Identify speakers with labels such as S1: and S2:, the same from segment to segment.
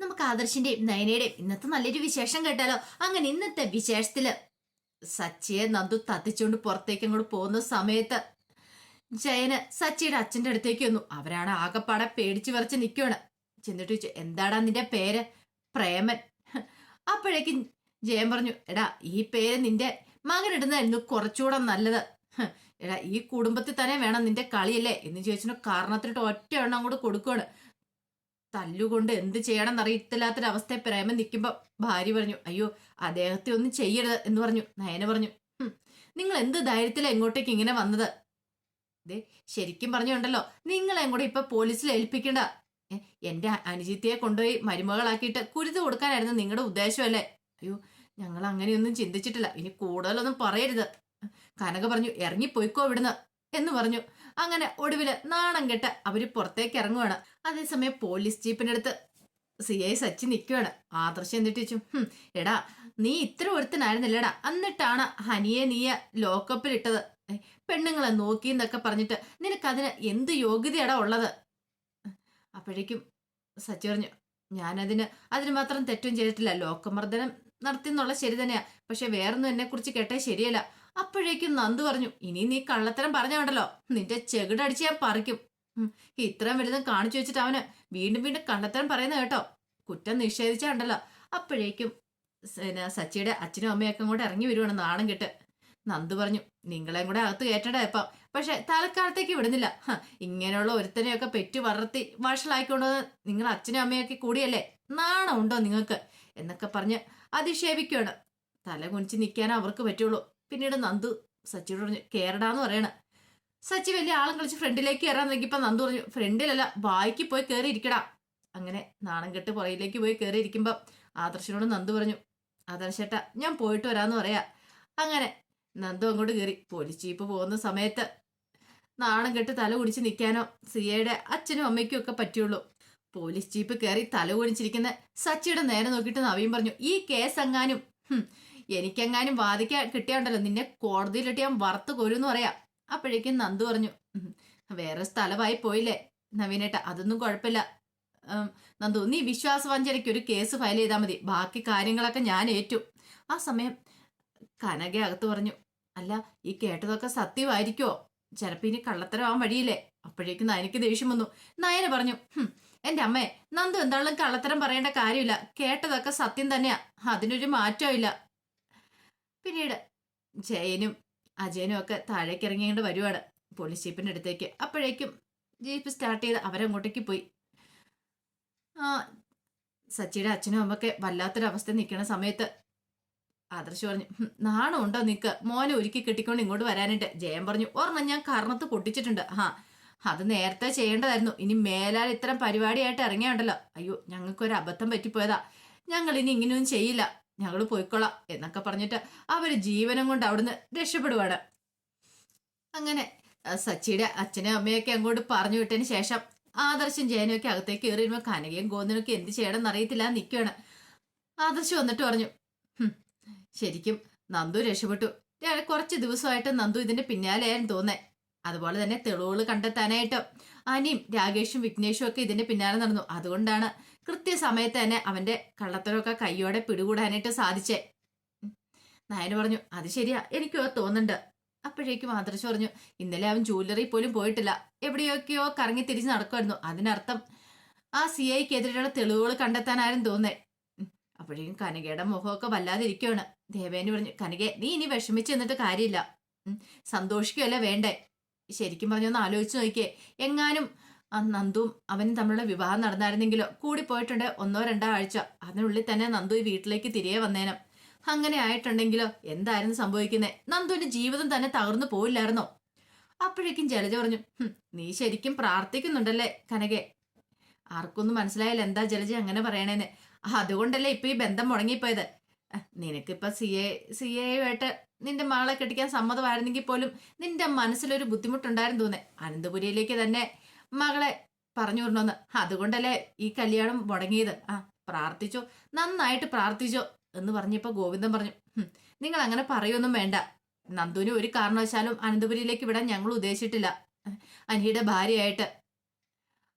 S1: നമുക്ക് ആദർശിന്റെയും നയനയുടെയും ഇന്നത്തെ നല്ലൊരു വിശേഷം കേട്ടാലോ? അങ്ങനെ ഇന്നത്തെ വിശേഷത്തിൽ സച്ചിയെ നന്ദു തത്തിച്ചുകൊണ്ട് പുറത്തേക്ക് അങ്ങോട്ട് പോകുന്ന സമയത്ത് ജയന് സച്ചിയുടെ അച്ഛന്റെ അടുത്തേക്ക് വന്നു. അവരാണ് ആകെപ്പാടെ പേടിച്ചു വിറച്ച് നിൽക്കുകയാണ് ചെന്നിട്ട് ചോദിച്ചു എന്താടാ നിന്റെ പേര്? പ്രേമൻ. അപ്പോഴേക്കും ജയൻ പറഞ്ഞു എടാ ഈ പേര് നിന്റെ മകനിടുന്നതായിരുന്നു കുറച്ചുകൂടെ നല്ലത്. എടാ ഈ കുടുംബത്തിൽ തന്നെ വേണം നിന്റെ കളിയല്ലേ? എന്ന് ചോദിച്ചിട്ട് കാരണത്തിനിട്ട് ഒറ്റ എണ്ണം അങ്ങോട്ട് കൊടുക്കുകയാണ് തല്ലുകൊണ്ട് എന്ത് ചെയ്യണം എന്നറിയത്തില്ലാത്തൊരവസ്ഥയെ പ്രേമം നിൽക്കുമ്പോൾ ഭാര്യ പറഞ്ഞു അയ്യോ അദ്ദേഹത്തെ ഒന്നും ചെയ്യരുത് എന്ന് പറഞ്ഞു നയന പറഞ്ഞു. "ഹും, നിങ്ങൾ എന്ത് ധൈര്യത്തിലാണ് എങ്ങോട്ടേക്ക് ഇങ്ങനെ വന്നത്? ദേ ശരിക്കും പറഞ്ഞുണ്ടല്ലോ നിങ്ങളെ കൂടെ ഇപ്പൊ പോലീസിൽ ഏൽപ്പിക്കണ്ട. എന്റെ അനുജിത്തിയെ കൊണ്ടുപോയി മരുമകളാക്കിയിട്ട് കുരുത് കൊടുക്കാനായിരുന്നു നിങ്ങളുടെ ഉദ്ദേശമല്ലേ? അയ്യോ ഞങ്ങൾ അങ്ങനെയൊന്നും ചിന്തിച്ചിട്ടില്ല ഇനി കൂടുതലൊന്നും പറയരുത്. കനക പറഞ്ഞു ഇറങ്ങിപ്പോയിക്കോ ഇവിടുന്ന്. എന്ന് പറഞ്ഞു. അങ്ങനെ ഒടുവിൽ നാണം കെട്ട് അവർ പുറത്തേക്ക് ഇറങ്ങുവാണ്. അതേസമയം പോലീസ് ജീപ്പിന്റെ അടുത്ത് സി ഐ സച്ചി നിൽക്കുകയാണ് ആദർശം എന്നിട്ട് ചോദിച്ചു എടാ നീ ഇത്ര ഒരുത്തനായിരുന്നില്ലടാ. എന്നിട്ടാണ് ഹനിയെ നീയ ലോക്കപ്പിലിട്ടത് പെണ്ണുങ്ങളെ നോക്കി എന്നൊക്കെ പറഞ്ഞിട്ട് നിനക്കതിന് എന്ത് യോഗ്യതയാടാ ഉള്ളത്? അപ്പോഴേക്കും സച്ചി പറഞ്ഞു ഞാനതിന് അതിന് മാത്രം തെറ്റും ചെയ്തിട്ടില്ല. ലോക്കമർദ്ദനം നടത്തി എന്നുള്ള ശരി തന്നെയാ. പക്ഷെ വേറൊന്നും എന്നെ കുറിച്ച് കേട്ടേ ശരിയല്ല. അപ്പോഴേക്കും നന്ദു പറഞ്ഞു ഇനി നീ കള്ളത്തരം പറഞ്ഞാണ്ടല്ലോ നിന്റെ ചെകിടടിച്ച് ഞാൻ പറിക്കും. ഇത്രയും വലുതും കാണിച്ചു വെച്ചിട്ട് അവന് വീണ്ടും വീണ്ടും കള്ളത്തരം പറയുന്ന കേട്ടോ. കുറ്റം നിഷേധിച്ചാണ്ടല്ലോ. അപ്പോഴേക്കും പിന്നെ സച്ചിയുടെ അച്ഛനും അമ്മയൊക്കെ കൂടെ ഇറങ്ങി വരുവാണ് നാണം കെട്ട്. നന്ദു പറഞ്ഞു നിങ്ങളെയും കൂടെ അകത്ത് കയറ്റണ്ട ഇപ്പം? പക്ഷെ തലക്കാലത്തേക്ക് വിടുന്നില്ല. ഇങ്ങനെയുള്ള ഒരുത്തനെയൊക്കെ പെറ്റു വളർത്തി വഷളായിക്കൊണ്ടത് നിങ്ങൾ അച്ഛനും അമ്മയൊക്കെ കൂടിയല്ലേ? നാണം ഉണ്ടോ നിങ്ങൾക്ക്? എന്നൊക്കെ പറഞ്ഞ് അധിക്ഷേപിക്കുകയാണ് തല കുനിച്ച് നിൽക്കാൻ അവർക്ക് പറ്റുള്ളൂ. പിന്നീട് നന്ദു സച്ചിയോട് പറഞ്ഞു കയറടാന്ന് പറയണ. സച്ചി വലിയ ആളും കളിച്ച് ഫ്രണ്ടിലേക്ക് കയറാൻ നോക്കിയപ്പോൾ നന്ദു പറഞ്ഞു ഫ്രണ്ടിലല്ല ബായിക്ക് പോയി കയറി ഇരിക്കടാ അങ്ങനെ നാണം കെട്ട് പുറയിലേക്ക് പോയി കയറി ഇരിക്കുമ്പോൾ ആദർശനോട് നന്ദു പറഞ്ഞു ആദർശേട്ടാ ഞാൻ പോയിട്ട് വരാമെന്ന് പറയാ. അങ്ങനെ നന്ദു അങ്ങോട്ട് കയറി പോലീസ് ജീപ്പ് പോകുന്ന സമയത്ത് നാണം കെട്ട് തല കുടിച്ച് നിൽക്കാനോ സിയയുടെ അച്ഛനും അമ്മയ്ക്കും ഒക്കെ പറ്റുള്ളൂ പോലീസ് ജീപ്പ് കയറി തല കുടിച്ചിരിക്കുന്ന സച്ചിയുടെ നേരെ നോക്കിയിട്ട് നവീൻ പറഞ്ഞു ഈ കേസ് എങ്ങാനും എനിക്കെങ്ങാനും വാദിക്കാൻ കിട്ടിയാണ്ടല്ലോ. നിന്നെ കോടതിയിലിട്ട് ഞാൻ വറുത്ത് കൊരുന്ന് പറയാം. അപ്പോഴേക്കും നന്ദു പറഞ്ഞു വേറെ സ്ഥലമായി പോയില്ലേ? നവീനേട്ട അതൊന്നും കുഴപ്പമില്ല. നന്ദു നീ വിശ്വാസവഞ്ചനയ്ക്ക് ഒരു കേസ് ഫയൽ ചെയ്താൽ മതി. ബാക്കി കാര്യങ്ങളൊക്കെ ഞാൻ ഏറ്റു. ആ സമയം കനക അകത്ത് പറഞ്ഞു അല്ല ഈ കേട്ടതൊക്കെ സത്യമായിരിക്കോ ചിലപ്പോ ഇനി കള്ളത്തരമാവാൻ വഴിയില്ലേ? അപ്പോഴേക്കും നയനക്ക് ദേഷ്യം വന്നു. നയന പറഞ്ഞു എന്റെ അമ്മേ നന്ദു എന്താളും കള്ളത്തരം പറയേണ്ട കാര്യമില്ല. കേട്ടതൊക്കെ സത്യം തന്നെയാ. അതിനൊരു മാറ്റവും ഇല്ല പിന്നീട് ജയനും അജയനും ഒക്കെ താഴേക്ക് ഇറങ്ങിക്കൊണ്ട് വരുവാണ് പോലീസ് ജീപ്പിന്റെ അടുത്തേക്ക്. അപ്പോഴേക്കും ജീപ്പ് സ്റ്റാർട്ട് ചെയ്ത് അവരങ്ങോട്ടേക്ക് പോയി. ആ സച്ചിയുടെ അച്ഛനും അമ്മൊക്കെ വല്ലാത്തൊരവസ്ഥ നിൽക്കുന്ന സമയത്ത് ആദർശ് പറഞ്ഞു "ഹും, നാണം ഉണ്ടോ നിക്ക് മോനെ ഒരുക്കി കെട്ടിക്കൊണ്ട് ഇങ്ങോട്ട് വരാനായിട്ട്. ജയൻ പറഞ്ഞു ഓർമ്മ ഞാൻ കർണത്ത് പൊട്ടിച്ചിട്ടുണ്ട്. ആ അത് നേരത്തെ ചെയ്യേണ്ടതായിരുന്നു. ഇനി മേലാൽ ഇത്തരം പരിപാടിയായിട്ട് ഇറങ്ങിയുണ്ടല്ലോ. അയ്യോ ഞങ്ങൾക്കൊരു അബദ്ധം പറ്റിപ്പോയതാ. ഞങ്ങൾ ഇനി ഇങ്ങനെയൊന്നും ചെയ്യില്ല. ഞങ്ങൾ പോയിക്കൊള്ളാം എന്നൊക്കെ പറഞ്ഞിട്ട് അവർ ജീവനം കൊണ്ട് അവിടുന്ന് രക്ഷപ്പെടുവാണ്. അങ്ങനെ സച്ചിയുടെ അച്ഛനും അമ്മയൊക്കെ അങ്ങോട്ട് പറഞ്ഞു വിട്ടതിന് ശേഷം ആദർശം ജയനൊക്കെ അകത്തേക്ക് കയറി വരുമ്പോൾ കനകയും ഗോന്ദനൊക്കെ എന്ത് ചെയ്യണം എന്നറിയത്തില്ല നിൽക്കുകയാണ് ആദർശം വന്നിട്ട് പറഞ്ഞു ശരിക്കും നന്ദു രക്ഷപ്പെട്ടു. കുറച്ച് ദിവസമായിട്ട് നന്ദു ഇതിന്റെ പിന്നാലെയായിരുന്നു തോന്നേ അതുപോലെ തന്നെ തെളിവുകൾ കണ്ടെത്താനായിട്ട് അനിയും രാകേഷും വിഘ്നേഷും ഒക്കെ ഇതിന്റെ പിന്നാലെ നടന്നു. അതുകൊണ്ടാണ് കൃത്യസമയത്ത് തന്നെ അവന്റെ കള്ളത്തരമൊക്കെ കയ്യോടെ പിടികൂടാനായിട്ട് സാധിച്ചേ. നായന് പറഞ്ഞു അത് ശരിയാ എനിക്കോ തോന്നുന്നുണ്ട്. അപ്പോഴേക്കും ആദർശ് പറഞ്ഞു ഇന്നലെ അവൻ ജ്വല്ലറി പോലും പോയിട്ടില്ല. എവിടെയൊക്കെയോ കറങ്ങി തിരിച്ച് നടക്കുമായിരുന്നു അതിനർത്ഥം ആ സി ഐക്കെതിരെയുള്ള തെളിവുകൾ കണ്ടെത്താനായിരുന്നു തോന്നേ. അപ്പോഴേക്കും കനകയുടെ മുഖമൊക്കെ വല്ലാതിരിക്കുകയാണ് ദേവേന് പറഞ്ഞു കനകെ നീ ഇനി വിഷമിച്ച് നിന്നിട്ട് കാര്യമില്ല. സന്തോഷിക്കുകയല്ല വേണ്ടേ? ശരിക്കും പറഞ്ഞൊന്ന് ആലോചിച്ച് നോക്കിയേ. എങ്ങാനും ആ നന്ദുവും അവനും തമ്മിലുള്ള വിവാഹം നടന്നായിരുന്നെങ്കിലോ? കൂടി പോയിട്ടുണ്ട് ഒന്നോ രണ്ടോ ആഴ്ച. അതിനുള്ളിൽ തന്നെ നന്ദു ഈ വീട്ടിലേക്ക് തിരികെ വന്നേനും. അങ്ങനെ ആയിട്ടുണ്ടെങ്കിലോ? എന്തായിരുന്നു സംഭവിക്കുന്നത് നന്ദുവിന്റെ ജീവിതം തന്നെ തകർന്നു പോയില്ലായിരുന്നോ അപ്പോഴേക്കും ജലജ പറഞ്ഞു നീ ശരിക്കും പ്രാർത്ഥിക്കുന്നുണ്ടല്ലേ കനകെ? ആർക്കൊന്നും മനസ്സിലായില്ല എന്താ ജലജ അങ്ങനെ പറയണേന്ന്. അതുകൊണ്ടല്ലേ ഇപ്പൊ ഈ ബന്ധം മുടങ്ങിപ്പോയത്? നിനക്കിപ്പൊ സി എ സി എയുമായിട്ട് നിന്റെ മകളെ കെട്ടിക്കാൻ സമ്മതമായിരുന്നെങ്കിൽ പോലും നിന്റെ മനസ്സിലൊരു ബുദ്ധിമുട്ടുണ്ടായിരുന്നു തോന്നേ. അനന്തപുരിയിലേക്ക് തന്നെ മകളെ പറഞ്ഞു വിടണമെന്ന് അതുകൊണ്ടല്ലേ ഈ കല്യാണം മുടങ്ങിയത്. ആ പ്രാർത്ഥിച്ചോ. നന്നായിട്ട് പ്രാർത്ഥിച്ചോ എന്ന് പറഞ്ഞപ്പോൾ ഗോവിന്ദൻ പറഞ്ഞു നിങ്ങൾ അങ്ങനെ പറയൊന്നും വേണ്ട. നന്ദുവിനെ ഒരു കാരണവശാലും അനന്തപുരിയിലേക്ക് വിടാൻ ഞങ്ങൾ ഉദ്ദേശിച്ചിട്ടില്ല. അനിയുടെ ഭാര്യയായിട്ട്.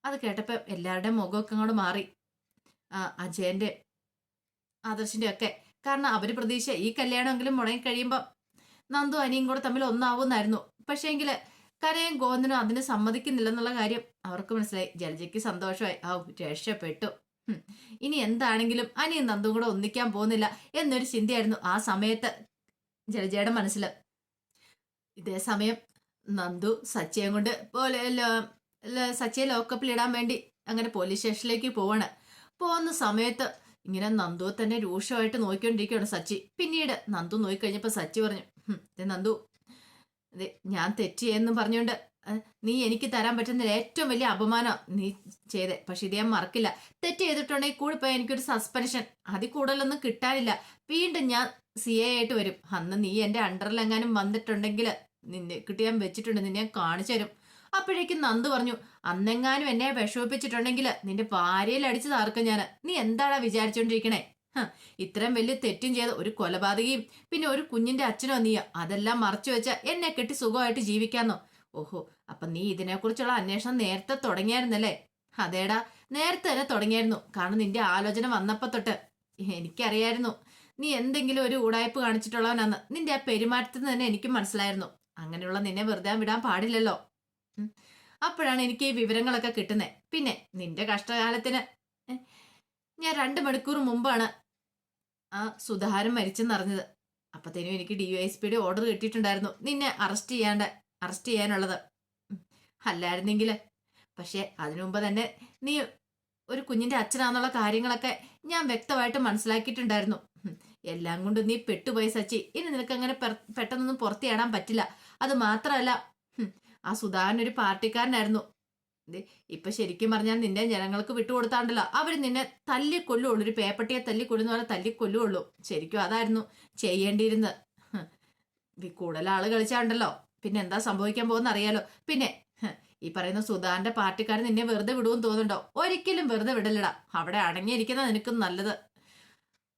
S1: അത് കേട്ടപ്പോൾ എല്ലാവരുടെയും മുഖമൊക്കെ അങ്ങോട്ട് മാറി. അജയന്റെ ആദർശിന്റെ ഒക്കെ. കാരണം അവർ പ്രതീക്ഷ ഈ കല്യാണമെങ്കിലും മുടങ്ങി കഴിയുമ്പോൾ നന്ദു അനിയും കൂടെ തമ്മിൽ ഒന്നാവുന്നായിരുന്നു. പക്ഷേങ്കിൽ കരയും ഗോവിന്ദനും അതിന് സമ്മതിക്കുന്നില്ലെന്നുള്ള കാര്യം അവർക്ക് മനസ്സിലായി. ജലജയ്ക്ക് സന്തോഷമായി. ആ രക്ഷപ്പെട്ടു. ഇനി എന്താണെങ്കിലും അനിയും നന്ദും കൂടെ ഒന്നിക്കാൻ പോകുന്നില്ല എന്നൊരു ചിന്തയായിരുന്നു ആ സമയത്ത് ജലജയുടെ മനസ്സിൽ ഇതേ സമയം നന്ദു സച്ചയെ കൊണ്ട് പോലെ സച്ചയെ ലോക്കപ്പിൽ ഇടാൻ വേണ്ടി അങ്ങനെ പോലീസ് സ്റ്റേഷനിലേക്ക് പോവാണ്. പോകുന്ന സമയത്ത് ഇങ്ങനെ നന്ദു തന്നെ രൂക്ഷമായിട്ട് നോക്കിക്കൊണ്ടിരിക്കുകയാണ് സച്ചി. പിന്നീട് നന്ദു നോക്കിക്കഴിഞ്ഞപ്പോൾ സച്ചി പറഞ്ഞു നന്ദു ദേ ഞാൻ തെറ്റിയെന്ന് പറഞ്ഞുകൊണ്ട് നീ എനിക്ക് തരാൻ പറ്റുന്ന ഏറ്റവും വലിയ അപമാനം നീ ചെയ്തേ. പക്ഷെ ഇത് ഞാൻ മറക്കില്ല. തെറ്റ് ചെയ്തിട്ടുണ്ടെങ്കിൽ കൂടി പോയി എനിക്കൊരു സസ്പെൻഷൻ അതിൽ കൂടുതലൊന്നും കിട്ടാനില്ല. വീണ്ടും ഞാൻ സി എ ആയിട്ട് വരും. അന്ന് നീ എന്റെ അണ്ടറിലെങ്ങാനും വന്നിട്ടുണ്ടെങ്കിൽ നിന്നെ കിട്ടി ഞാൻ വെച്ചിട്ടുണ്ട് നിന്നെ ഞാൻ കാണിച്ചു തരും. അപ്പോഴേക്കും നന്ദു പറഞ്ഞു അന്നെങ്ങാനും എന്നെ വിഷമിപ്പിച്ചിട്ടുണ്ടെങ്കിൽ നിന്റെ ഭാര്യയിൽ അടിച്ചു താർക്കും ഞാൻ നീ എന്താടാ വിചാരിച്ചോണ്ടിരിക്കണേ? ഇത്രയും വലിയ തെറ്റും ചെയ്ത ഒരു കൊലപാതകയും പിന്നെ ഒരു കുഞ്ഞിന്റെ അച്ഛനോ നീയോ അതെല്ലാം മറച്ചു വെച്ച എന്നെ കെട്ടി സുഖമായിട്ട് ജീവിക്കാന്നോ? ഓഹോ അപ്പൊ നീ ഇതിനെക്കുറിച്ചുള്ള അന്വേഷണം നേരത്തെ തുടങ്ങിയായിരുന്നല്ലേ? അതേടാ നേരത്തെ തന്നെ തുടങ്ങിയായിരുന്നു. കാരണം നിന്റെ ആലോചന വന്നപ്പോ തൊട്ട്. എനിക്കറിയായിരുന്നു. നീ എന്തെങ്കിലും ഒരു ഉടായ്പ് കാണിച്ചിട്ടുള്ളവനാന്ന്. നിന്റെ ആ പെരുമാറ്റത്തിൽ തന്നെ എനിക്ക് മനസ്സിലായിരുന്നു. അങ്ങനെയുള്ള നിന്നെ വെറുതെ വിടാൻ പാടില്ലല്ലോ. അപ്പോഴാണ് എനിക്ക് ഈ വിവരങ്ങളൊക്കെ കിട്ടുന്നത് പിന്നെ നിന്റെ കഷ്ടകാലത്തിന് ഞാൻ രണ്ട് മണിക്കൂർ മുമ്പാണ് ആ സുധാരൻ മരിച്ചെന്നറിഞ്ഞത്. അപ്പത്തേനും എനിക്ക് ഡി വൈ എസ് പിയുടെ ഓർഡർ കിട്ടിയിട്ടുണ്ടായിരുന്നു. നിന്നെ അറസ്റ്റ് ചെയ്യാണ്ട് അറസ്റ്റ് ചെയ്യാനുള്ളത്. അല്ലായിരുന്നെങ്കിൽ പക്ഷേ അതിനു മുമ്പ് തന്നെ നീ ഒരു കുഞ്ഞിന്റെ അച്ഛനാന്നുള്ള കാര്യങ്ങളൊക്കെ ഞാൻ വ്യക്തമായിട്ട് മനസ്സിലാക്കിയിട്ടുണ്ടായിരുന്നു. എല്ലാം കൊണ്ട് നീ പെട്ടുപോയി സച്ചി. ഇനി നിനക്ക് അങ്ങനെ പെട്ടെന്നൊന്നും പുറത്തിയാടാൻ പറ്റില്ല. അത് മാത്രമല്ല ആ സുധാകരൻ ഒരു പാർട്ടിക്കാരനായിരുന്നു. ഇപ്പൊ ശരിക്കും പറഞ്ഞാൽ നിന്നെ ജനങ്ങൾക്ക് വിട്ടുകൊടുത്താണ്ടല്ലോ. അവർ നിന്നെ തല്ലി കൊല്ലുള്ളൂ ഒരു പേപ്പട്ടിയെ തല്ലി കൊല്ലുന്ന പോലെ തല്ലി കൊല്ലുള്ളൂ ശരിക്കും അതായിരുന്നു ചെയ്യേണ്ടിയിരുന്നത് കൂടുതൽ ആൾ കളിച്ചാണ്ടല്ലോ. പിന്നെ എന്താ സംഭവിക്കാൻ പോകുന്ന അറിയാലോ പിന്നെ ഈ പറയുന്ന സുധാന്റെ പാർട്ടിക്കാരൻ നിന്നെ വെറുതെ വിടുമെന്ന് തോന്നുന്നുണ്ടോ? ഒരിക്കലും വെറുതെ വിടലിടാ അവിടെ അടങ്ങിയിരിക്കുന്ന നിനക്കും നല്ലത്.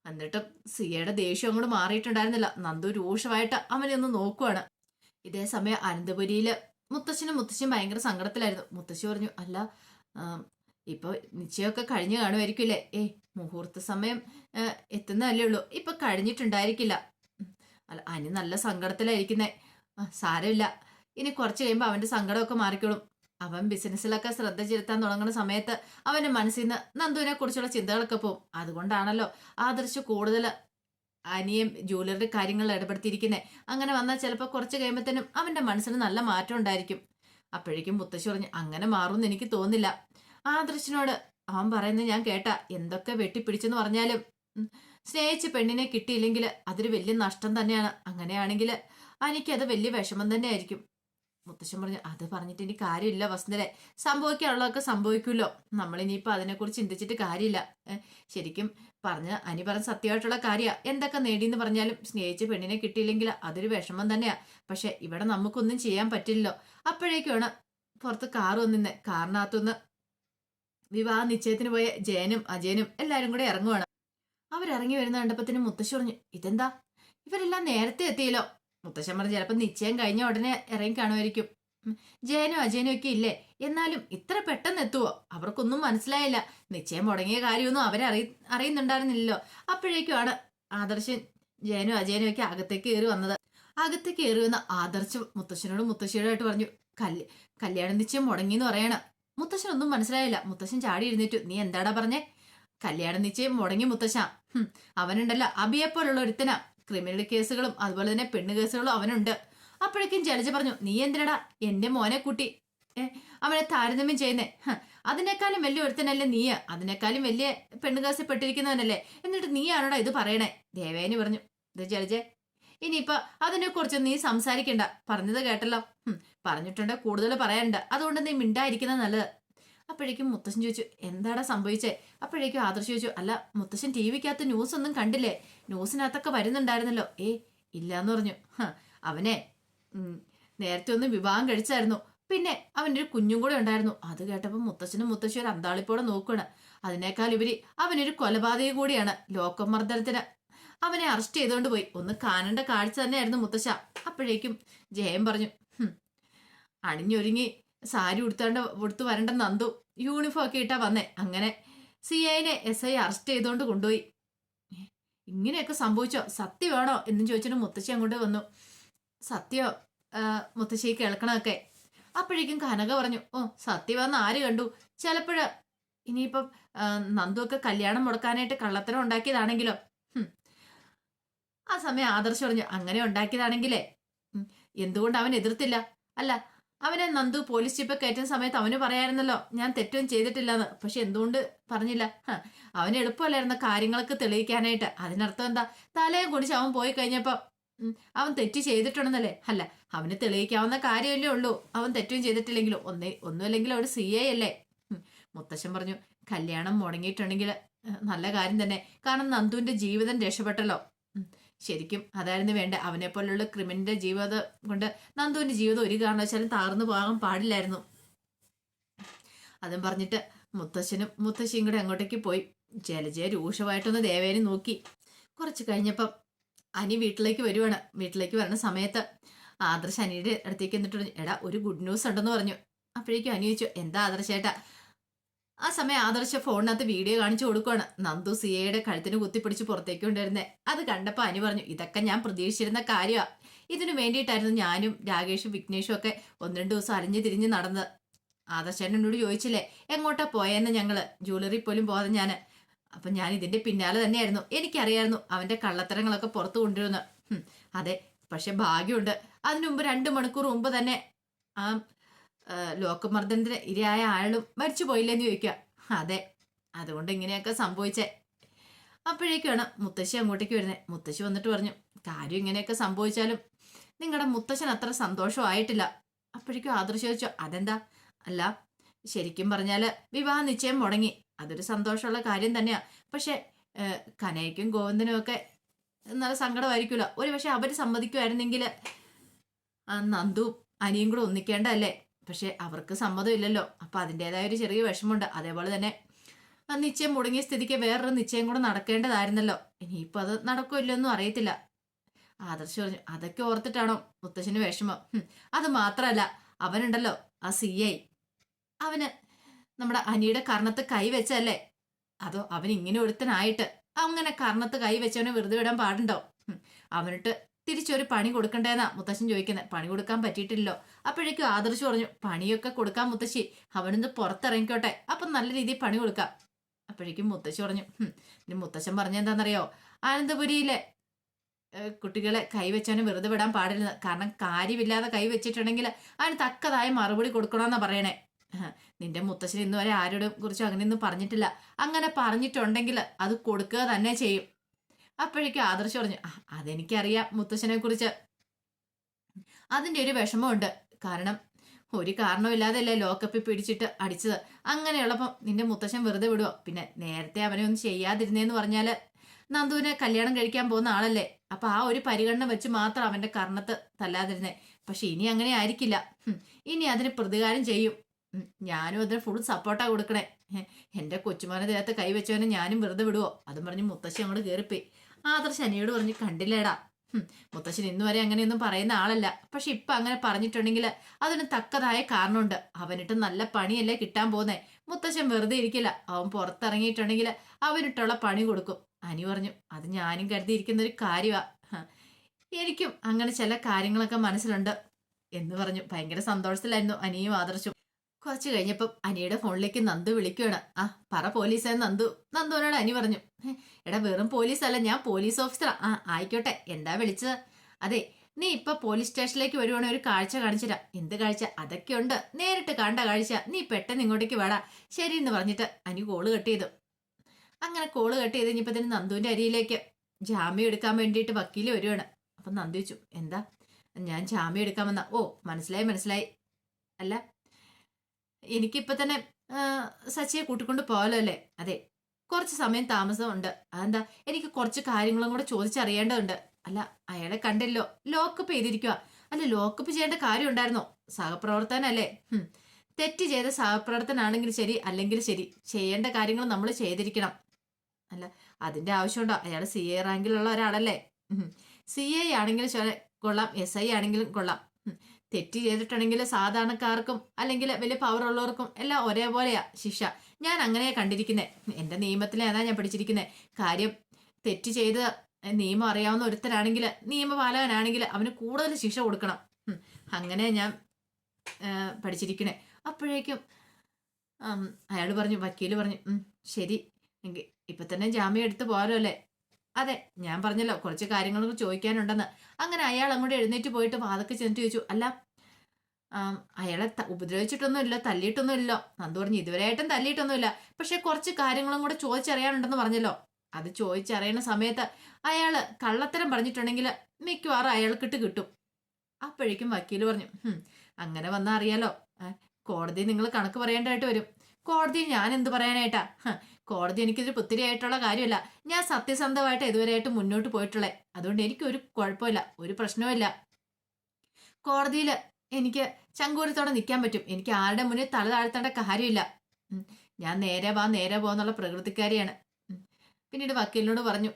S1: എന്നിട്ട് സിയയുടെ ദേഷ്യം അങ്ങോട്ട് മാറിയിട്ടുണ്ടായിരുന്നില്ല. നന്ദു രൂക്ഷമായിട്ട് അവനെ ഒന്ന് നോക്കുവാണ്. ഇതേ സമയം അനന്തപുരിയിൽ മുത്തശ്ശനും മുത്തശ്ശിയും ഭയങ്കര സങ്കടത്തിലായിരുന്നു. മുത്തശ്ശി പറഞ്ഞു അല്ല ഇപ്പൊ നിശ്ചയമൊക്കെ കഴിഞ്ഞു കാണുമായിരിക്കില്ലേ ഏ മുഹൂർത്ത സമയം എത്തുന്നതല്ലേ ഉള്ളൂ. ഇപ്പൊ കഴിഞ്ഞിട്ടുണ്ടായിരിക്കില്ല. അല്ല അനി നല്ല സങ്കടത്തിലായിരിക്കുന്നെ. സാരമില്ല. ഇനി കുറച്ച് കഴിയുമ്പോൾ അവന്റെ സങ്കടമൊക്കെ മാറിക്കോളും. അവൻ ബിസിനസ്സിലൊക്കെ ശ്രദ്ധ ചെലുത്താൻ തുടങ്ങുന്ന സമയത്ത് അവന്റെ മനസ്സിൽ നിന്ന് നന്ദുവിനെ കുറിച്ചുള്ള ചിന്തകളൊക്കെ പോവും. അതുകൊണ്ടാണല്ലോ ആദർശ് കൂടുതൽ അനിയും ജ്വല്ലറി കാര്യങ്ങളിൽ ഇടപെടുത്തിയിരിക്കുന്നത് അങ്ങനെ വന്നാൽ ചിലപ്പോൾ കുറച്ച് കഴിയുമ്പോഴത്തേനും അവന്റെ മനസ്സിന് നല്ല മാറ്റം ഉണ്ടായിരിക്കും. അപ്പോഴേക്കും മുത്തശ്ശി പറഞ്ഞു അങ്ങനെ മാറുമെന്ന് എനിക്ക് തോന്നില്ല ആദർശിനോട് അവൻ പറയുന്നത് ഞാൻ കേട്ട. എന്തൊക്കെ വെട്ടിപ്പിടിച്ചെന്ന് പറഞ്ഞാലും സ്നേഹിച്ച പെണ്ണിനെ കിട്ടിയില്ലെങ്കിൽ അതൊരു വലിയ നഷ്ടം തന്നെയാണ്. അങ്ങനെയാണെങ്കിൽ എനിക്കത് വലിയ വിഷമം തന്നെയായിരിക്കും. മുത്തശ്ശൻ പറഞ്ഞു അത് പറഞ്ഞിട്ട് ഇനി കാര്യമില്ല വസുന്ധരെ സംഭവിക്കാനുള്ളതൊക്കെ സംഭവിക്കുമല്ലോ. നമ്മളിനിയിപ്പോൾ അതിനെക്കുറിച്ച് ചിന്തിച്ചിട്ട് കാര്യമില്ല. ശരിക്കും പറഞ്ഞ അനി പറഞ്ഞ സത്യമായിട്ടുള്ള കാര്യമാണ് എന്തൊക്കെ നേടിയെന്ന് പറഞ്ഞാലും സ്നേഹിച്ച പെണ്ണിനെ കിട്ടിയില്ലെങ്കിൽ അതൊരു വിഷമം തന്നെയാണ് പക്ഷെ ഇവിടെ നമുക്കൊന്നും ചെയ്യാൻ പറ്റില്ലല്ലോ. അപ്പോഴേക്കുമാണ് പുറത്ത് കാറ് വന്നിന്ന്. കാറിനകത്തുനിന്ന് വിവാഹ നിശ്ചയത്തിന് പോയ ജയനും അജയനും എല്ലാവരും കൂടെ ഇറങ്ങുവാണ്. അവരിറങ്ങി വരുന്ന കണ്ടപ്പത്തിന് മുത്തശ്ശി പറഞ്ഞു ഇതെന്താ? ഇവരെല്ലാം നേരത്തെ എത്തിയല്ലോ. മുത്തശ്ശൻ പറഞ്ഞു ചിലപ്പോൾ നിശ്ചയം കഴിഞ്ഞ ഉടനെ ഇറങ്ങി കാണുമായിരിക്കും. ജയനോ അജയനോ ഒക്കെ ഇല്ലേ? എന്നാലും ഇത്ര പെട്ടെന്ന് എത്തുവോ? അവർക്കൊന്നും മനസ്സിലായില്ല. നിശ്ചയം മുടങ്ങിയ കാര്യമൊന്നും അവരെ അറിയ അറിയുന്നുണ്ടായിരുന്നില്ലല്ലോ. അപ്പോഴേക്കുമാണ് ആദർശൻ ജയനോ അജയനോ ഒക്കെ അകത്തേക്ക് കയറി വന്നത്. അകത്തേക്ക് കയറി വന്ന ആദർശ് മുത്തശ്ശനോടും മുത്തശ്ശിയോടായിട്ട് പറഞ്ഞു കല്യ കല്യാണ നിശ്ചയം മുടങ്ങിയെന്ന് പറയണ. മുത്തശ്ശനൊന്നും മനസ്സിലായില്ല. മുത്തശ്ശൻ ചാടി എഴുന്നേറ്റു. നീ എന്താടാ പറഞ്ഞേ? കല്യാണ നിശ്ചയം മുടങ്ങി മുത്തശ്ശ. അവനുണ്ടല്ലോ അബിയെ പോലുള്ള ഒരുത്തനാ. ക്രിമിനൽ കേസുകളും അതുപോലെ തന്നെ പെണ്ണ് കേസുകളും അവനുണ്ട്. അപ്പോഴേക്കും ജലജ പറഞ്ഞു നീ എന്തിനടാ എന്റെ മോനെ കൂട്ടി അവനെ താരതമ്യം ചെയ്യുന്നേ? അതിനേക്കാളും വലിയ ഒരുത്തനല്ലേ നീ അതിനേക്കാളും വലിയ പെണ്ണുകാസപ്പെട്ടിരിക്കുന്നവനല്ലേ എന്നിട്ട് നീയാണോടാ ഇത് പറയണേ? ദേവേനി പറഞ്ഞു ഇത് ജലജെ ഇനിയിപ്പൊ അതിനെ കുറിച്ച് നീ സംസാരിക്കണ്ട. പറഞ്ഞത് കേട്ടല്ലോ. പറഞ്ഞിട്ടുണ്ട് കൂടുതൽ പറയാനുണ്ട്. അതുകൊണ്ട് നീ മിണ്ടായിരിക്കുന്നത് നല്ലത്. അപ്പോഴേക്കും മുത്തശ്ശൻ ചോദിച്ചു എന്താടാ സംഭവിച്ചേ? അപ്പോഴേക്കും ആദർശ് ചോദിച്ചു അല്ല മുത്തശ്ശൻ ടി വിക്കകത്ത് ന്യൂസ് ഒന്നും കണ്ടില്ലേ? ന്യൂസിനകത്തൊക്കെ വരുന്നുണ്ടായിരുന്നല്ലോ. ഏ ഇല്ലാന്ന് പറഞ്ഞു. അവനെ നേരത്തെ ഒന്ന് വിവാഹം കഴിച്ചായിരുന്നു. പിന്നെ അവന്റെ ഒരു കുഞ്ഞും കൂടെ ഉണ്ടായിരുന്നു. അത് കേട്ടപ്പോൾ മുത്തശ്ശനും മുത്തശ്ശി ഒരു അന്താളിപ്പോടെ നോക്കുകയാണ് അതിനേക്കാൾ ഇവർ അവനൊരു കൊലപാതക കൂടിയാണ് ലോകമർദ്ദനത്തിന്. അവനെ അറസ്റ്റ് ചെയ്തുകൊണ്ട് പോയി. ഒന്ന് കാണേണ്ട കാഴ്ച തന്നെയായിരുന്നു മുത്തശ്ശ. അപ്പോഴേക്കും ജയം പറഞ്ഞു "ഹും, അണിഞ്ഞൊരുങ്ങി സാരി ഉടുത്താണ്ട് ഉടുത്ത് വരണ്ട നന്ദു യൂണിഫോം ഒക്കെ ഇട്ടാ വന്നേ. അങ്ങനെ സി ഐനെ എസ് ഐ അറസ്റ്റ് ചെയ്തുകൊണ്ട് കൊണ്ടുപോയി. ഇങ്ങനെയൊക്കെ സംഭവിച്ചോ? സത്യമാണോ എന്നും ചോദിച്ചിട്ട് മുത്തശ്ശി അങ്ങോട്ട് വന്നു. സത്യോ മുത്തശ്ശി കേൾക്കണമൊക്കെ. അപ്പോഴേക്കും കനക പറഞ്ഞു ഓ സത്യമെന്ന് ആര് കണ്ടു? ചിലപ്പോഴ ഇനിയിപ്പം നന്ദുവൊക്കെ കല്യാണം മുടക്കാനായിട്ട് കള്ളത്തരം ഉണ്ടാക്കിയതാണെങ്കിലോ? ആ സമയം ആദർശ് പറഞ്ഞു അങ്ങനെ ഉണ്ടാക്കിയതാണെങ്കിലേ എന്തുകൊണ്ട് അവൻ എതിർത്തില്ല? അല്ല അവനെ നന്ദു പോലീസ് ജീപ്പ് കയറ്റുന്ന സമയത്ത് അവന് പറയായിരുന്നല്ലോ ഞാൻ തെറ്റും ചെയ്തിട്ടില്ലെന്ന്. പക്ഷെ എന്തുകൊണ്ട് പറഞ്ഞില്ല? അവന് എളുപ്പമല്ലായിരുന്ന കാര്യങ്ങളൊക്കെ തെളിയിക്കാനായിട്ട്. അതിനർത്ഥം എന്താ? തലയും കുടിച്ച് അവൻ പോയി കഴിഞ്ഞപ്പോ അവൻ തെറ്റ് ചെയ്തിട്ടുണ്ടെന്നല്ലേ? അല്ല അവന് തെളിയിക്കാവുന്ന കാര്യമല്ലേ ഉള്ളൂ. അവൻ തെറ്റും ചെയ്തിട്ടില്ലെങ്കിലും ഒന്നേ ഒന്നുമല്ലെങ്കിലും ഒരു സി ഐ അല്ലേ? മുത്തശ്ശൻ പറഞ്ഞു കല്യാണം മുടങ്ങിയിട്ടുണ്ടെങ്കിൽ നല്ല കാര്യം തന്നെ. കാരണം നന്ദുവിന്റെ ജീവിതം രക്ഷപ്പെട്ടല്ലോ. ശരിക്കും അതായിരുന്നു വേണ്ട അവനെ പോലുള്ള ക്രിമിനിന്റെ ജീവിതം കൊണ്ട് നന്ദുവിന്റെ ജീവിതം ഒരു കാരണവശാലും താർന്നു പോകാൻ പാടില്ലായിരുന്നു. അതും പറഞ്ഞിട്ട് മുത്തശ്ശനും മുത്തശ്ശിയും കൂടെ അങ്ങോട്ടേക്ക് പോയി. ജലജയെ രൂക്ഷമായിട്ടൊന്ന് ദേവേനെ നോക്കി. കുറച്ച് കഴിഞ്ഞപ്പം അനി വീട്ടിലേക്ക് വരുവാണ്. വീട്ടിലേക്ക് വരുന്ന സമയത്ത് ആദർശ് അനിയുടെ അടുത്തേക്ക് എന്നിട്ട് എടാ ഒരു ഗുഡ് ന്യൂസ് ഉണ്ടെന്ന് പറഞ്ഞു. അപ്പോഴേക്കും അനി ചോദിച്ചു എന്താ ആദർശേട്ടാ ആ സമയം ആദർശ ഫോണിനകത്ത് വീഡിയോ കാണിച്ചു കൊടുക്കുവാണ്. നന്ദു സിയയുടെ കഴുത്തിന് കുത്തിപ്പിടിച്ച് പുറത്തേക്ക് കൊണ്ടുവരുന്നേ. അത് കണ്ടപ്പോൾ അനു പറഞ്ഞു ഇതൊക്കെ ഞാൻ പ്രതീക്ഷിച്ചിരുന്ന കാര്യമാണ് ഇതിനു വേണ്ടിയിട്ടായിരുന്നു ഞാനും രാകേഷും വിഘ്നേഷും ഒക്കെ ഒന്ന് രണ്ട് ദിവസം അലിഞ്ഞു തിരിഞ്ഞ് നടന്നത്. ആദർശേട്ടൻ എന്നോട് ചോദിച്ചില്ലേ എങ്ങോട്ടാ പോയെന്ന് ഞങ്ങൾ? ജ്വല്ലറി പോലും പോകാതെ ഞാൻ അപ്പൊ ഞാൻ ഇതിന്റെ പിന്നാലെ തന്നെയായിരുന്നു. എനിക്കറിയായിരുന്നു അവന്റെ കള്ളത്തരങ്ങളൊക്കെ പുറത്തു കൊണ്ടുവരുന്നു അതെ പക്ഷെ ഭാഗ്യമുണ്ട്. അതിനു മുമ്പ് രണ്ട് മണിക്കൂർ മുമ്പ് തന്നെ ആ, ലോകമർദ്ദനത്തിന് ഇരയായ ആളും മരിച്ചു പോയില്ലെന്ന് ചോദിക്കുക. അതെ അതുകൊണ്ട് ഇങ്ങനെയൊക്കെ സംഭവിച്ചേ. അപ്പോഴേക്കാണ് മുത്തശ്ശി അങ്ങോട്ടേക്ക് വരുന്നത് മുത്തശ്ശി വന്നിട്ട് പറഞ്ഞു കാര്യം ഇങ്ങനെയൊക്കെ സംഭവിച്ചാലും നിങ്ങളുടെ മുത്തശ്ശൻ അത്ര സന്തോഷമായിട്ടില്ല. അപ്പോഴേക്കും ആദർശ ചോദിച്ചു അതെന്താ? അല്ല ശരിക്കും പറഞ്ഞാൽ വിവാഹ നിശ്ചയം മുടങ്ങി. അതൊരു സന്തോഷമുള്ള കാര്യം തന്നെയാണ് പക്ഷെ കനയ്ക്കും ഗോവിന്ദനും ഒക്കെ നല്ല സങ്കടമായിരിക്കുമല്ലോ. ഒരു പക്ഷെ അവർ സമ്മതിക്കുമായിരുന്നെങ്കിൽ നന്ദു അനിയും കൂടെ ഒന്നിക്കേണ്ടതല്ലേ? പക്ഷെ അവർക്ക് സമ്മതമില്ലല്ലോ. അപ്പൊ അതിന്റെതായ ഒരു ചെറിയ വിഷമമുണ്ട്. അതേപോലെ തന്നെ നിശ്ചയം മുടങ്ങിയ സ്ഥിതിക്ക് വേറൊരു നിശ്ചയം കൂടെ നടക്കേണ്ടതായിരുന്നല്ലോ. ഇനിയിപ്പോൾ അത് നടക്കില്ലെന്നും അറിയത്തില്ല. ആദർശ് പറഞ്ഞു അതൊക്കെ ഓർത്തിട്ടാണോ മുത്തശ്ശന് വിഷമം? അത് മാത്രമല്ല അവനുണ്ടല്ലോ ആ സി ഐ. അവന് നമ്മുടെ അനിയുടെ കർണത്ത് കൈവച്ചല്ലേ അതോ അവൻ ഇങ്ങനെ ഒരുത്തനായിട്ട് അങ്ങനെ കർണത്ത് കൈവച്ചവനെ വെറുതെ വിടാൻ പാടുണ്ടോ? അവനിട്ട് തിരിച്ചൊരു പണി കൊടുക്കണ്ടേന്നാ മുത്തശ്ശൻ ചോദിക്കുന്നത് പണി കൊടുക്കാൻ പറ്റിയിട്ടില്ലല്ലോ. അപ്പോഴേക്കും ആദർശ് പറഞ്ഞു പണിയൊക്കെ കൊടുക്കാം മുത്തശ്ശി. അവനൊന്ന് പുറത്തിറങ്ങിക്കോട്ടെ. അപ്പം നല്ല രീതിയിൽ പണി കൊടുക്കാം. അപ്പോഴേക്കും മുത്തശ്ശി പറഞ്ഞു "ഹും, ഇനി മുത്തശ്ശൻ പറഞ്ഞെന്താണെന്നറിയോ ആനന്ദപുരിയിലെ ഏഹ്, കുട്ടികളെ കൈവച്ചവനെ വെറുതെ വിടാൻ പാടില്ല. കാരണം കാര്യമില്ലാതെ കൈവച്ചിട്ടുണ്ടെങ്കിൽ അതിന് തക്കതായ മറുപടി കൊടുക്കണമെന്നാ പറയണേ. നിന്റെ മുത്തശ്ശൻ ഇന്നുവരെ ആരോടും കുറിച്ച് അങ്ങനെയൊന്നും പറഞ്ഞിട്ടില്ല. അങ്ങനെ പറഞ്ഞിട്ടുണ്ടെങ്കിൽ അത് കൊടുക്കുക തന്നെ ചെയ്യും. അപ്പോഴേക്കും ആദർശ് പറഞ്ഞു "ആ, അതെനിക്കറിയാം മുത്തശ്ശനെ കുറിച്ച്. അതിന്റെ ഒരു വിഷമമുണ്ട്. കാരണം ഒരു കാരണമില്ലാതെയല്ലേ ലോക്കപ്പിൽ പിടിച്ചിട്ട് അടിച്ചത്. അങ്ങനെയുള്ളപ്പം നിന്റെ മുത്തശ്ശൻ വെറുതെ വിടുവോ? പിന്നെ നേരത്തെ അവനെ ഒന്നും ചെയ്യാതിരുന്നേന്ന് പറഞ്ഞാൽ നന്ദുവിനെ കല്യാണം കഴിക്കാൻ പോകുന്ന ആളല്ലേ? അപ്പൊ ആ ഒരു പരിഗണന വെച്ച് മാത്രം അവന്റെ കർണത്ത് തല്ലാതിരുന്നേ. പക്ഷെ ഇനി അങ്ങനെ ആയിരിക്കില്ല. ഇനി അതിന് പ്രതികാരം ചെയ്യും. ഞാനും അതിന് ഫുൾ സപ്പോർട്ടാ കൊടുക്കണേ. എന്റെ കൊച്ചുമോനെ ദേഹത്ത് കൈവച്ചവനെ ഞാനും വെറുതെ വിടുവോ? അതും പറഞ്ഞ് മുത്തശ്ശി അങ്ങോട്ട് കയറിപ്പോയി ആദർശ് അനിയോട് പറഞ്ഞ് കണ്ടില്ലേടാ. മുത്തശ്ശൻ ഇന്ന് വരെ അങ്ങനെയൊന്നും പറയുന്ന ആളല്ല. പക്ഷെ ഇപ്പൊ അങ്ങനെ പറഞ്ഞിട്ടുണ്ടെങ്കിൽ അതിന് തക്കതായ കാരണമുണ്ട്. അവനിട്ട് നല്ല പണിയല്ലേ കിട്ടാൻ പോകുന്നേ മുത്തശ്ശൻ വെറുതെ ഇരിക്കില്ല. അവൻ പുറത്തിറങ്ങിയിട്ടുണ്ടെങ്കിൽ അവനിട്ടുള്ള പണി കൊടുക്കും. അനി പറഞ്ഞു അത് ഞാനും കരുതിയിരിക്കുന്ന ഒരു കാര്യമാ. എനിക്കും അങ്ങനെ ചില കാര്യങ്ങളൊക്കെ മനസ്സിലുണ്ട്. എന്ന് പറഞ്ഞു. ഭയങ്കര സന്തോഷത്തിലായിരുന്നു അനിയും ആദർശും. കുറച്ച് കഴിഞ്ഞപ്പം അനിയുടെ ഫോണിലേക്ക് നന്ദു വിളിക്കുകയാണ്. ആ പറ പോലീസേ നന്ദു. നന്ദുവിനോട് അനി പറഞ്ഞു. എടാ വെറും പോലീസ് അല്ല ഞാൻ പോലീസ് ഓഫീസറാ. ആ ആയിക്കോട്ടെ എന്താ വിളിച്ചത്? അതെ നീ ഇപ്പൊ പോലീസ് സ്റ്റേഷനിലേക്ക് വരുവാണെങ്കിൽ ഒരു കാഴ്ച കാണിച്ചിരാ എന്ത് കാഴ്ച? അതൊക്കെ ഉണ്ട് നേരിട്ട് കണ്ട കാഴ്ച. നീ പെട്ടെന്ന് ഇങ്ങോട്ടേക്ക് വേടാ. ശരി എന്ന് പറഞ്ഞിട്ട് അനി കോൾ കട്ട് ചെയ്തു. അങ്ങനെ കോൾ കട്ട് ചെയ്ത് കഴിഞ്ഞപ്പോ തന്നെ നന്ദുവിന്റെ അരിയിലേക്ക് ജാമ്യം എടുക്കാൻ വേണ്ടിയിട്ട് വക്കീൽ വരുവാണ്. അപ്പൊ നന്ദു എന്താ? ഞാൻ ജാമ്യം എടുക്കാമെന്ന ഓ മനസ്സിലായി മനസ്സിലായി. അല്ല എനിക്കിപ്പോ തന്നെ സച്ചിയെ കൂട്ടിക്കൊണ്ട് പോകാലോ അല്ലേ? അതെ. കുറച്ച് സമയം താമസമുണ്ട്. അതെന്താ? എനിക്ക് കുറച്ച് കാര്യങ്ങളും കൂടെ ചോദിച്ചറിയേണ്ടതുണ്ട്. അല്ല അയാളെ കണ്ടല്ലോ. ലോക്കപ്പ് ചെയ്തിരിക്കുക അല്ല ലോക്കപ്പ് ചെയ്യേണ്ട കാര്യം ഉണ്ടായിരുന്നോ സഹപ്രവർത്തനല്ലേ. തെറ്റ് ചെയ്ത സഹപ്രവർത്തനാണെങ്കിൽ ശരി അല്ലെങ്കിൽ ശരി. ചെയ്യേണ്ട കാര്യങ്ങൾ നമ്മൾ ചെയ്തിരിക്കണം. അല്ല അതിന്റെ ആവശ്യമുണ്ടോ? അയാൾ സി എ റാങ്കിലുള്ള ഒരാളല്ലേ? സി എ ആണെങ്കിലും കൊള്ളാം. എസ് ഐ ആണെങ്കിലും കൊള്ളാം. തെറ്റ് ചെയ്തിട്ടുണ്ടെങ്കിൽ സാധാരണക്കാർക്കും അല്ലെങ്കിൽ വലിയ പവർ ഉള്ളവർക്കും എല്ലാം ഒരേപോലെയാ ശിക്ഷ. ഞാൻ അങ്ങനെ കണ്ടിരിക്കുന്നേ. എന്റെ നിയമത്തിലേതാ ഞാൻ പഠിച്ചിരിക്കുന്നത് കാര്യം തെറ്റ് ചെയ്ത് നിയമം അറിയാവുന്ന ഒരുത്തരാണെങ്കിൽ നിയമപാലകനാണെങ്കിൽ അവന് കൂടുതൽ ശിക്ഷ കൊടുക്കണം. അങ്ങനെ ഞാൻ പഠിച്ചിരിക്കണേ അപ്പോഴേക്കും അയാൾ പറഞ്ഞു വക്കീൽ പറഞ്ഞു ശരി എങ്കിൽ ഇപ്പൊ തന്നെ ജാമ്യം എടുത്ത് പോകാലോ അല്ലേ? അതെ ഞാൻ പറഞ്ഞല്ലോ കുറച്ച് കാര്യങ്ങളൊക്കെ ചോദിക്കാനുണ്ടെന്ന്. അങ്ങനെ അയാൾ അങ്ങോട്ട് എഴുന്നേറ്റ് പോയിട്ട് വാതൊക്കെ ചെന്നിട്ട് ചോദിച്ചു അല്ല അയാളെ ഉപദ്രവിച്ചിട്ടൊന്നുമില്ല തല്ലിയിട്ടൊന്നുമില്ലോ. നന്ദു പറഞ്ഞു ഇതുവരെയായിട്ടും തല്ലിയിട്ടൊന്നുമില്ല. പക്ഷെ കുറച്ച് കാര്യങ്ങളും കൂടെ ചോദിച്ചറിയാനുണ്ടെന്ന് പറഞ്ഞല്ലോ. അത് ചോദിച്ചറിയണ സമയത്ത് അയാൾ കള്ളത്തരം പറഞ്ഞിട്ടുണ്ടെങ്കിൽ മിക്കവാറും അയാൾക്കിട്ട് കിട്ടും. അപ്പോഴേക്കും വക്കീൽ പറഞ്ഞു അങ്ങനെ വന്നാൽ അറിയാലോ. കോടതി നിങ്ങൾ കണക്ക് പറയേണ്ടതായിട്ട് വരും. കോടതി ഞാൻ എന്ത് പറയാനായിട്ടാ? കോടതി എനിക്കിതൊരു പുത്തിരിയായിട്ടുള്ള കാര്യമല്ല. ഞാൻ സത്യസന്ധമായിട്ട് ഇതുവരെയായിട്ട് മുന്നോട്ട് പോയിട്ടുള്ളത് അതുകൊണ്ട് എനിക്ക് ഒരു കുഴപ്പമില്ല ഒരു പ്രശ്നവുമില്ല. കോടതിയിൽ എനിക്ക് ചങ്കൂരത്തോടെ നിൽക്കാൻ പറ്റും. എനിക്ക് ആരുടെ മുന്നിൽ തല താഴ്ത്തേണ്ട കാര്യമില്ല. ഞാൻ നേരെ വാ നേരെ പോന്നുള്ള പ്രകൃതിക്കാരിയാണ്. പിന്നീട് വക്കീലിനോട് പറഞ്ഞു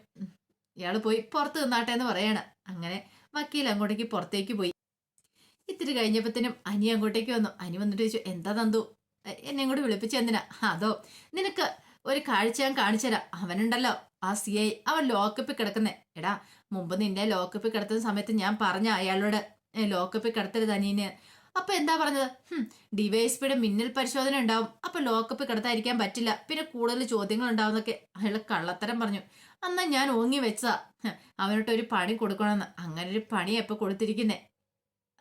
S1: ഇയാൾ പോയി പുറത്ത് നിന്നാട്ടെ എന്ന് പറയാണ്. അങ്ങനെ വക്കീൽ അങ്ങോട്ടേക്ക് പുറത്തേക്ക് പോയി. ഇത്തിരി കഴിഞ്ഞപ്പോഴത്തേനും അനി അങ്ങോട്ടേക്ക് വന്നു. അനി വന്നിട്ട് ചോദിച്ചു എന്താ തന്തു? എന്നെ കൂടി വിളിപ്പിച്ച എന്തിനാ അതോ നിനക്ക് ഒരു കാഴ്ച ഞാൻ കാണിച്ചുതരാം. അവനുണ്ടല്ലോ. ആ സി ഐ അവൻ ലോക്കപ്പിൽ കിടക്കുന്നേ. എടാ മുമ്പ് നിന്നെ ലോക്കപ്പിൽ കിടത്തുന്ന സമയത്ത് ഞാൻ പറഞ്ഞ അയാളോട് ലോക്കപ്പിൽ കിടത്തരുത് അനീന് അപ്പൊ എന്താ പറഞ്ഞത്? ഡിവൈഎസ്പിയുടെ മിന്നൽ പരിശോധന ഉണ്ടാവും. അപ്പൊ ലോക്കപ്പിൽ കിടത്തായിരിക്കാൻ പറ്റില്ല. പിന്നെ കൂടുതൽ ചോദ്യങ്ങൾ ഉണ്ടാവുന്നൊക്കെ അയാൾ കള്ളത്തരം പറഞ്ഞു. അന്നാ ഞാൻ ഓങ്ങി വെച്ചതാ. ഹ്, അവനോട്ട് ഒരു പണി കൊടുക്കണമെന്ന്. അങ്ങനെ ഒരു പണി എപ്പൊ കൊടുത്തിരിക്കുന്നേ.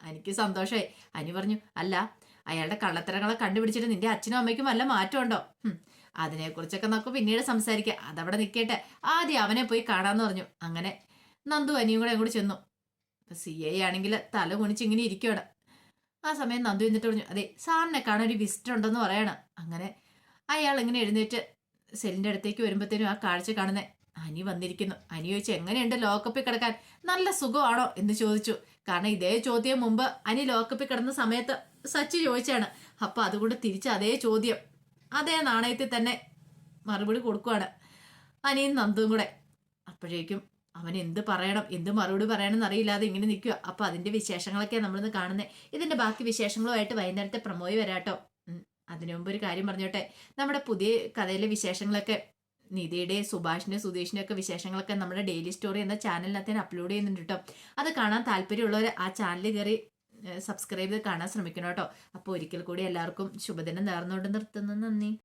S1: എനിക്ക് സന്തോഷമായി അനി പറഞ്ഞു അല്ല അയാളുടെ കള്ളത്തരങ്ങളെ കണ്ടുപിടിച്ചിട്ട് നിന്റെ അച്ഛനും അമ്മയ്ക്കും വല്ല മാറ്റമുണ്ടോ? അതിനെക്കുറിച്ചൊക്കെ നമുക്ക് പിന്നീട് സംസാരിക്കാം. അതവിടെ നിൽക്കട്ടെ. ആദ്യം അവനെ പോയി കാണാമെന്ന് പറഞ്ഞു. അങ്ങനെ നന്ദു അനിയും കൂടെ അങ്ങോട്ട് ചെന്നു. സി ഐ ആണെങ്കിൽ തല കുണിച്ച് ഇങ്ങനെ ഇരിക്കുകയാണ് ആ സമയം നന്ദു എന്നിട്ട് പറഞ്ഞു അതെ സാറിനെ കാണാൻ ഒരു വിസിറ്റ് ഉണ്ടെന്ന് പറയണം. അങ്ങനെ അയാൾ ഇങ്ങനെ എഴുന്നേറ്റ് സെല്ലിന്റെ അടുത്തേക്ക് വരുമ്പോഴത്തേനും ആ കാഴ്ച കാണുന്നത് അനി വന്നിരിക്കുന്നു. അനി ചോദിച്ചു എങ്ങനെയുണ്ട് ലോക്കപ്പിൽ കിടക്കാൻ? നല്ല സുഖമാണോ? എന്ന് ചോദിച്ചു. കാരണം ഇതേ ചോദ്യം മുമ്പ് അനി ലോക്കപ്പിൽ കിടന്ന സമയത്ത് സച്ചി ചോദിച്ചാണ്. അപ്പൊ അതുകൊണ്ട് തിരിച്ച് അതേ ചോദ്യം. അതേ നാണയത്തിൽ തന്നെ മറുപടി കൊടുക്കുവാണ്. അനിയും നന്ദും കൂടെ. അപ്പോഴേക്കും അവൻ എന്ത് പറയണം എന്ത് മറുപടി പറയണം എന്നറിയില്ലാതെ ഇങ്ങനെ നിൽക്കുക. അപ്പൊ അതിന്റെ വിശേഷങ്ങളൊക്കെ നമ്മളിന്ന് കാണുന്നത് ഇതിന്റെ ബാക്കി വിശേഷങ്ങളുമായിട്ട് വൈകുന്നേരത്തെ പ്രമോയി വരാട്ടോ. അതിനു മുമ്പ് ഒരു കാര്യം പറഞ്ഞോട്ടെ. നമ്മുടെ പുതിയ കഥയിലെ വിശേഷങ്ങളൊക്കെ നിധിയുടെ സുഭാഷിന്റെ സുധീഷിന്റെ ഒക്കെ വിശേഷങ്ങളൊക്കെ നമ്മുടെ ഡെയിലി സ്റ്റോറി എന്ന ചാനലിനകത്ത് അപ്ലോഡ് ചെയ്യുന്നുണ്ട് കേട്ടോ. അത് കാണാൻ താല്പര്യമുള്ളവർ ആ ചാനൽ കയറി സബ്സ്ക്രൈബ് ചെയ്ത് കാണാൻ ശ്രമിക്കണം കേട്ടോ. അപ്പോൾ ഒരിക്കൽ കൂടി എല്ലാവർക്കും ശുഭദിനം നേർന്നുകൊണ്ട് നിർത്തുന്നു. നന്ദി.